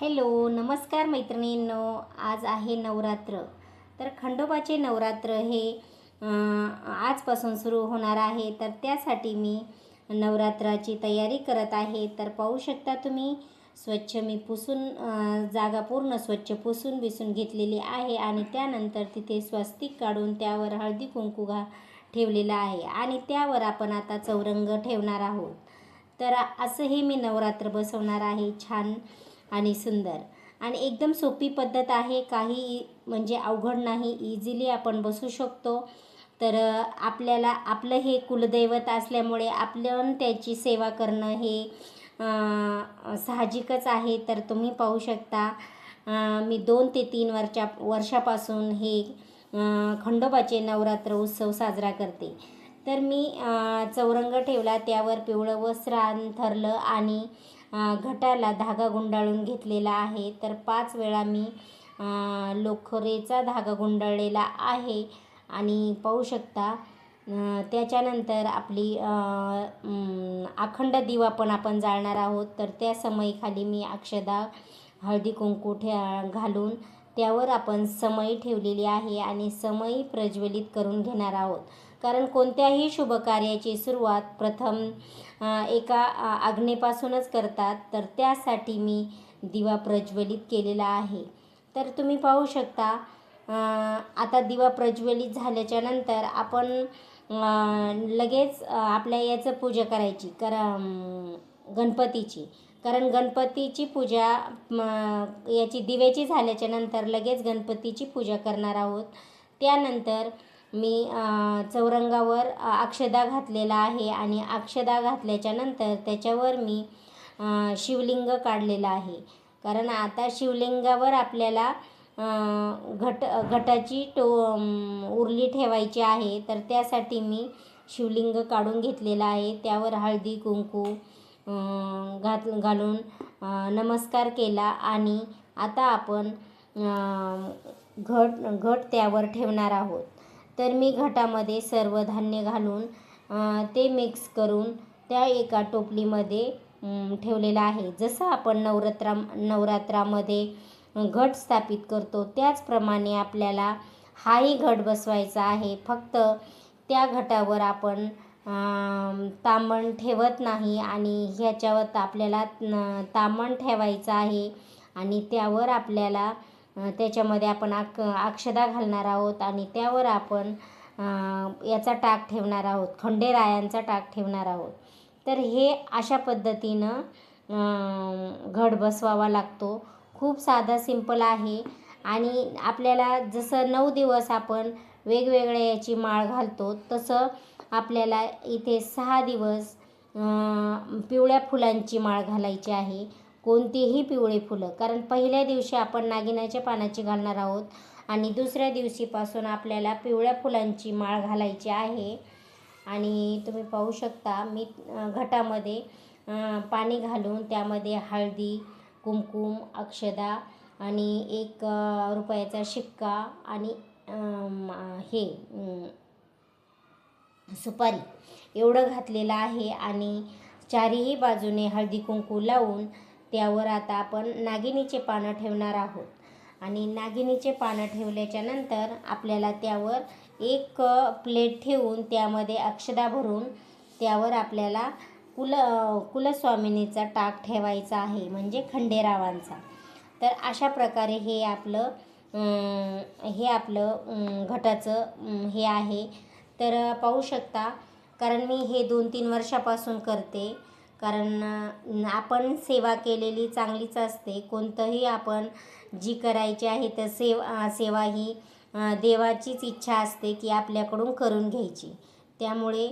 Hello नमस्कार मैत्रिणींनो. आज आहे नवरात्र. तर खंडोबाचे नवरात्र हे आजपासून सुरू होणार आहे. तर त्यासाठी मी नवरात्राची तयारी करत आहे. तर पाहू शकता तुम्ही स्वच्छ मी पुसून जागा पूर्ण स्वच्छ पुसून बिसून घेतलेली आहे आणि त्यानंतर तिथे स्वस्तिक काढून त्यावर हळदी कुंकू घा ठेवलेला आहे. आणि त्यावर आपण आता चौरंग ठेवणार आहोत. तर असं हे मी नवरात्र बसवणार आहे. छान आणि सुंदर. आणि एकदम सोपी पद्धत आहे काही म्हणजे अवघड नाही इझिली आपण बसू शकतो. तर आपल्याला आपलं हे कुलदैवत असल्यामुळे आपण त्याची सेवा करणं हे साहजिकच आहे. तर तुम्ही पाहू शकता मी दोन ते तीन वर्षा वर्षापासून हे खंडोबाचे नवरात्र उत्सव साजरा करते. तर मी चौरंग ठेवला त्यावर पिवळं वस्त्र अंथरलं आणि घटाला धागा गुंडाळून घेतलेला आहे. तर पाच वेळा मी लोखरेचा धागा गुंडाळलेला आहे. आणि पाहू शकता त्याच्यानंतर आपली अखंड दिवा पण आपण जाळणार आहोत. तर त्या समयीखाली मी अक्षदा हळदी कुंकू ठे घालून त्यावर आपण समई ठेवलेली आहे आणि समई प्रज्वलित करून घेणार आहोत. कारण कोणत्याही शुभ कार्याची सुरुवात प्रथम एका आग्नेपासूनच करतात तर त्यासाठी मी दिवा प्रज्वलित केलेला आहे. तर तुम्ही पाहू शकता आता दिवा प्रज्वलित झाल्याच्यानंतर आपण लगेच आपल्या याचं पूजा करायची कर गणपतीची. कारण गणपतीची पूजा याची दिव्याची झाल्याच्यानंतर लगेच गणपतीची पूजा करणार आहोत. त्यानंतर मी चौरंगावर अक्षदा घातलेला आहे आणि अक्षदा घातल्याच्या नंतर त्याच्यावर मी शिवलिंग काढलेलं आहे. कारण आता शिवलिंगावर आपल्याला घट घटाची टो उरली ठेवायची आहे तर त्यासाठी मी शिवलिंग काढून घेतलेलं आहे. त्यावर हळदी कुंकू घात घालून नमस्कार केला आणि आता आपण घट घट त्यावर ठेवणार आहोत. तर मी घटामध्ये सर्व धान्य घालून ते मिक्स करून त्या एका टोपलीमध्ये ठेवलेलं आहे. जसं आपण नवरात्रा नवरात्रामध्ये घट स्थापित करतो त्याचप्रमाणे आपल्याला हाही घट बसवायचा आहे. फक्त त्या घटावर आपण तांबण ठेवत नाही आणि ह्याच्यावर आपल्याला तांबण ठेवायचं आहे आणि त्यावर आपल्याला त्याच्यामध्ये आपण आक अक्षदा घालणार आहोत आणि त्यावर आपण याचा टाक ठेवणार आहोत खंडेरायांचा टाक ठेवणार आहोत. तर हे अशा पद्धतीनं घड बसवावा लागतो. खूप साधा सिंपल आहे. आणि आपल्याला जसं नऊ दिवस आपण वेगवेगळ्या याची माळ घालतो तसं आपल्याला इथे सहा दिवस पिवळ्या फुलांची माळ घालायची आहे. कोणतीही पिवळी फुलं. कारण पहिल्या दिवशी आपण नागिनाच्या पानाची घालणार आहोत आणि दुसऱ्या दिवशीपासून आपल्याला पिवळ्या फुलांची माळ घालायची आहे. आणि तुम्ही पाहू शकता मी घटामध्ये पाणी घालून त्यामध्ये हळदी कुमकुम अक्षदा आणि एक रुपयाचा शिक्का आणि हे सुपारी एवढं घातलेलं आहे. आणि चारही बाजूने हळदी कुंकू लावून त्यावर आता आपण नागिनीचे पानं ठेवणार आहोत. आणि नागिनीचे पानं ठेवल्याच्या नंतर आपल्याला त्यावर एक प्लेट ठेवून त्यामध्ये अक्षदा भरून त्यावर आपल्याला कुल कुलस्वामिनीचा टाक ठेवायचा आहे म्हणजे खंडेरावांचा. तर अशा प्रकारे हे आपलं हे आपलं घटाचं हे आहे. तर पाहू शकता कारण मी हे दोन तीन वर्षापासून करते. कारण आपण सेवा केलेली चांगलीच असते. कोणतंही आपण जी करायची आहे तर सेव सेवा ही देवाचीच इच्छा असते की आपल्याकडून करून घ्यायची. त्यामुळे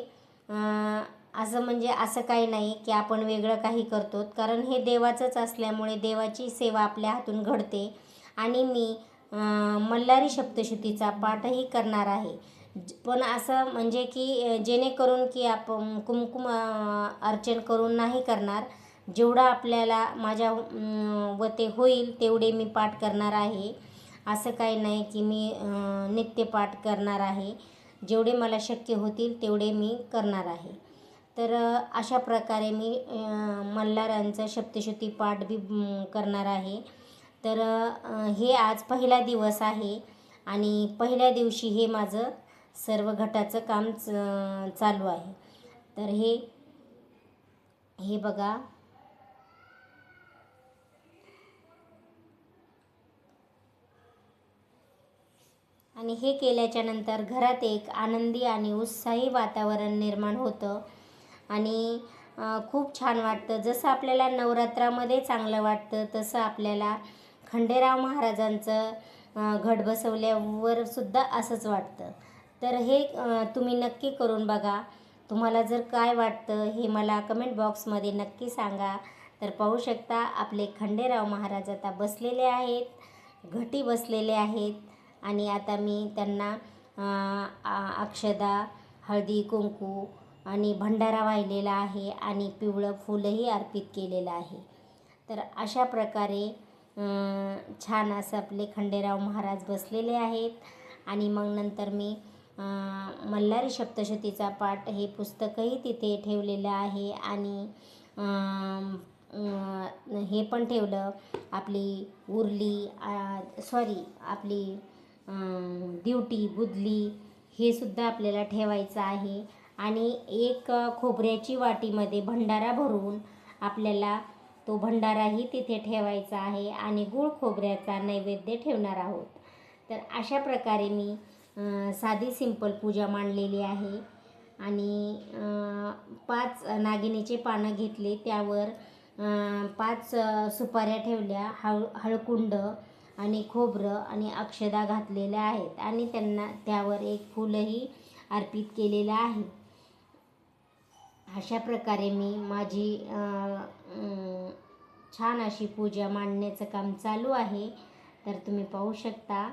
असं म्हणजे असं काही नाही की आपण वेगळं काही करतो. कारण हे देवाचंच असल्यामुळे देवाची सेवा आपल्या हातून घडते. आणि मी मल्हारी सप्तशतीचा पाठही करणार आहे. पण असं म्हणजे की जेणेकरून की आपण कुमकुम अर्चन करून नाही करणार. जेवढं आपल्याला माझ्या वते होईल तेवढे मी पाठ करणार आहे. असं काही नाही की मी नित्य नित्यपाठ करणार आहे. जेवढे मला शक्य होतील तेवढे मी करणार आहे. तर अशा प्रकारे मी मल्हारांचं सप्तशती पाठ बी करणार आहे. तर हे आज पहिला दिवस आहे आणि पहिल्या दिवशी हे माझं सर्व घटाचं काम च- चालू आहे. तर हे हे बघा. आणि हे केल्याच्यानंतर घरात एक आनंदी आणि उत्साही वातावरण निर्माण होतं. आणि खूप छान वाटतं. जसं आपल्याला नवरात्रामध्ये चांगलं वाटतं तसं आपल्याला खंडेराव महाराजांचं घट बसवल्यावर सुद्धा असंच वाटतं. तर हे तुम्ही नक्की करून बघा. तुम्हाला जर काय वाटतं हे मला कमेंट बॉक्समध्ये नक्की सांगा. तर पाहू शकता आपले खंडेराव महाराज आता बसलेले आहेत घटी बसलेले आहेत. आणि आता मी त्यांना अक्षदा हळदी कुंकू आणि भंडारा वाहिलेला आहे आणि पिवळं फुलंही अर्पित केलेलं आहे. तर अशा प्रकारे छान असं आपले खंडेराव महाराज बसलेले आहेत. आणि मग नंतर मी मल्हारी सप्तशतीचा पाठ हे पुस्तकही तिथे ठेवलेलं आहे आणि हे पण ठेवलं. आपली उरली सॉरी आपली दिवटी बुदली हे सुद्धा आपल्याला ठेवायचं आहे. आणि एक खोबऱ्याची वाटीमध्ये भंडारा भरून आपल्याला तो भंडाराही तिथे ठेवायचा आहे आणि गूळ खोबऱ्याचा नैवेद्य ठेवणार आहोत. तर अशा प्रकारे मी साधी सिंपल पूजा मांडलेली आहे. आणि पाच नागिनीचे पानं घेतले. त्यावर पाच सुपाऱ्या ठेवल्या. हळ हळकुंड आणि खोबरं आणि अक्षदा घातलेल्या आहेत. आणि त्यांना त्यावर एक फुलंही अर्पित केलेलं आहे. अशा प्रकारे मी माझी छान अशी पूजा मांडण्याचं काम चालू आहे. तर तुम्ही पाहू शकता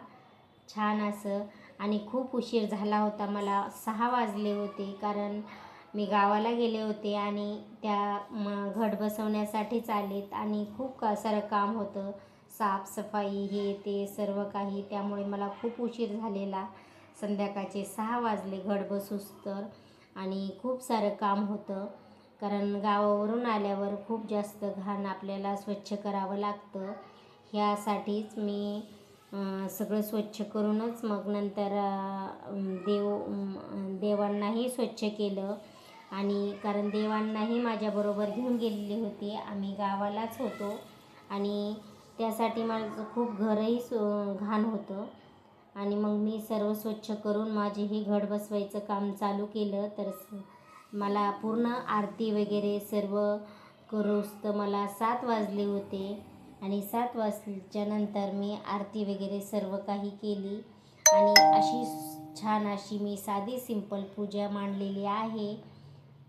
छान असं आणि खूप उशीर झाला होता. मला सहा वाजले होते कारण मी गावाला गेले होते आणि त्या म घट बसवण्यासाठीच आलेत आणि खूप का सारं काम होतं. साफसफाई हे ते सर्व काही त्यामुळे मला खूप उशीर झालेला. संध्याकाळचे सहा वाजले घट बसूस तर आणि खूप सारं काम होतं. कारण गावावरून आल्यावर खूप जास्त घाण आपल्याला स्वच्छ करावं लागतं. ह्यासाठीच मी सगळं स्वच्छ करूनच मग नंतर देव देवांनाही स्वच्छ केलं. आणि कारण देवांनाही माझ्याबरोबर घेऊन गेलेली होती. आम्ही गावालाच होतो. आणि त्यासाठी माझं खूप घरही सु घाण होतं. आणि मग मी सर्व स्वच्छ करून माझे हे बसवायचं काम चालू केलं. तर मला पूर्ण आरती वगैरे सर्व करूस तर मला सात वाजले होते. आणि सात वाजल्याच्या नंतर मी आरती वगैरे सर्व काही केली. आणि अशी छान अशी मी साधी सिंपल पूजा मांडलेली आहे.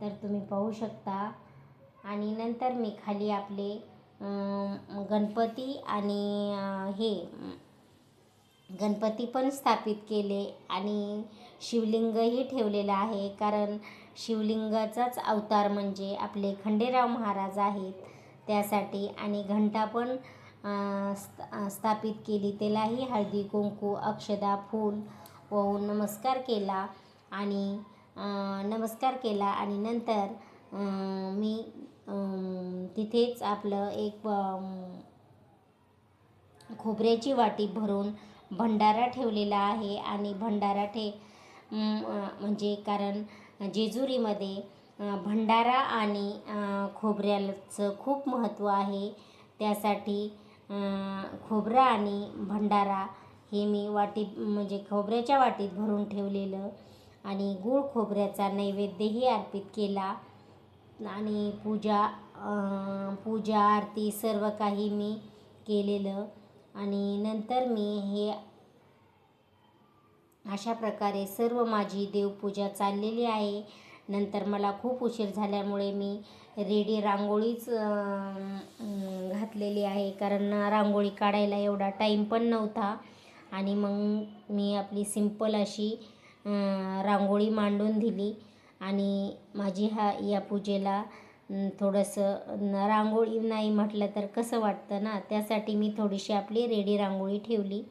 तर तुम्ही पाहू शकता. आणि नंतर मी खाली आपले गणपती आणि हे गणपती पण स्थापित केले आणि शिवलिंगही ठेवलेलं आहे. कारण शिवलिंगाचाच अवतार म्हणजे आपले खंडेराव महाराज आहेत. त्यासाठी आणि घंटा पण अं, स्थापित केली. त्यालाही हळदी कुंकू अक्षदा फूल वाहून नमस्कार केला आणि नमस्कार केला आणि नंतर मी तिथेच आपलं एक खोबऱ्याची वाटी भरून भंडारा ठेवलेला आहे. आणि भंडारा ठे म्हणजे कारण जेजुरीमध्ये भंडारा आणि खोबऱ्याचं खूप महत्त्व आहे. त्यासाठी खोबरा खोबरं आणि भंडारा हे मी वाटीत म्हणजे खोबऱ्याच्या वाटीत भरून ठेवलेलं आणि गूळ खोबऱ्याचा नैवेद्यही अर्पित केला. आणि पूजा पूजा आरती सर्व काही मी केलेलं. आणि नंतर मी हे अशा प्रकारे सर्व माझी देवपूजा चाललेली आहे. नंतर मला खूप उशीर झाल्यामुळे मी रेडी रांगोळीच घातलेली आहे. कारण रांगोळी काढायला एवढा टाईम पण नव्हता. आणि मग मी आपली सिंपल अशी रांगोळी मांडून दिली. आणि माझी हा या पूजेला थोडंसं रांगोळी नाही म्हटलं तर कसं वाटतं ना? त्यासाठी मी थोडीशी आपली रेडी रांगोळी ठेवली.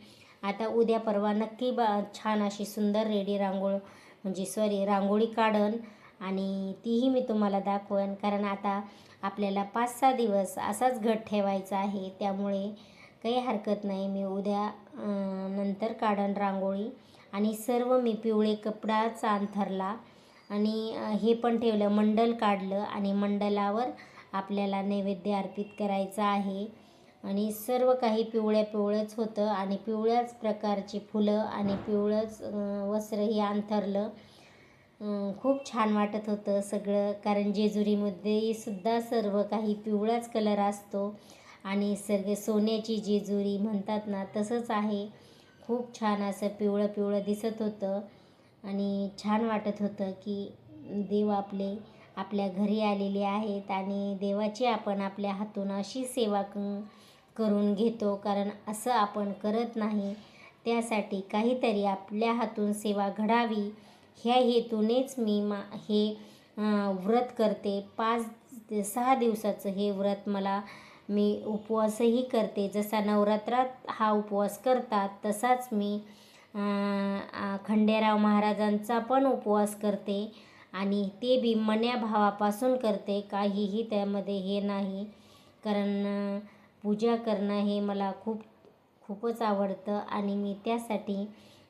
आता उद्या परवा नक्की बा छान अशी सुंदर रेडी रांगोळ म्हणजे सॉरी रांगोळी काढण आणि तीही मी तुम्हाला दाखवेन. कारण आता आपल्याला पाच सहा दिवस असाच घट ठेवायचा आहे. त्यामुळे काही हरकत नाही. मी उद्या नंतर काढन रांगोळी. आणि सर्व मी पिवळे कपडाच अंथरला. आणि हे पण ठेवलं मंडल काढलं. आणि मंडलावर आपल्याला नैवेद्य अर्पित करायचं आहे. आणि सर्व काही पिवळ्या पिवळंच होतं. आणि पिवळ्याच प्रकारची फुलं आणि पिवळंच वस्त्र वस्त्रही अंथरलं. खूप छान वाटत होतं सगळं. कारण जेजुरीमध्ये सुद्धा सर्व काही पिवळाच कलर असतो. आणि सगळे सोन्याची जेजुरी म्हणतात ना तसंच आहे. खूप छान असं पिवळं पिवळं दिसत होतं. आणि छान वाटत होतं की देव आपले आपल्या घरी आलेले आहेत आणि देवाची आपण आपल्या हातून अशी सेवा क करून घेतो. कारण असं आपण करत नाही. त्यासाठी काहीतरी आपल्या हातून सेवा घडावी. ह्या हेतूनेच मी मा हे व्रत करते. पाच सहा दिवसाचं हे व्रत मला मी उपवासही करते. जसा नवरात्रात हा उपवास करतात तसाच मी खंड्याराव खंडेराव महाराजांचा पण उपवास करते आणि ते बी मन्या भावापासून करते. काहीही त्यामध्ये हे नाही. कारण पूजा करणं हे मला खूप खूपच आवडतं आणि मी त्यासाठी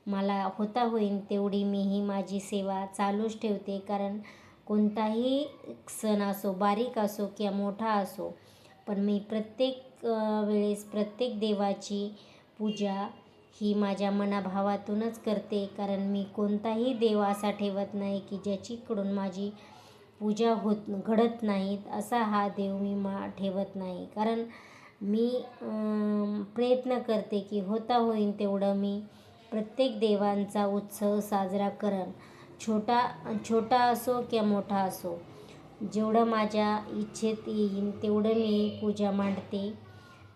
मला होता होईन तेवढी मी ही माझी सेवा चालूच ठेवते. कारण कोणताही सण असो बारीक असो किंवा मोठा असो पण मी प्रत्येक वेळेस प्रत्येक देवाची पूजा ही माझ्या मनाभावातूनच करते. कारण मी कोणताही देव असा ठेवत नाही की ज्याच्याकडून माझी पूजा होत घडत नाहीत असा हा देव मी मा ठेवत नाही. कारण मी प्रयत्न करते की होता होईन तेवढं मी प्रत्येक देवांचा उत्सव साजरा करण छोटा छोटा असो किंवा मोठा असो जेवढं माझ्या इच्छेत येईन तेवढं मी पूजा मांडते.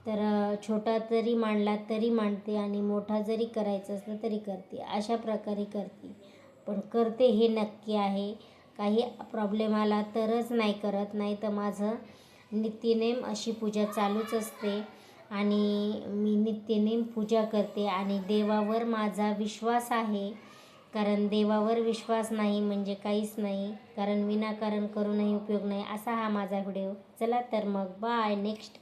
तर छोटा तरी मांडला तरी मांडते आणि मोठा जरी करायचं असलं तरी करते. अशा प्रकारे करते. पण करते हे नक्की आहे. काही प्रॉब्लेम आला तरच नाही करत नाही तर माझं नित्यनेम अशी पूजा चालूच असते. आणि मी नित्यनेम पूजा करते आणि देवावर माझा विश्वास आहे. कारण देवावर विश्वास नाही म्हणजे काहीच नाही. कारण विनाकारण करूनही उपयोग नाही असा हा माझा व्हिडिओ. चला तर मग बाय. नेक्स्ट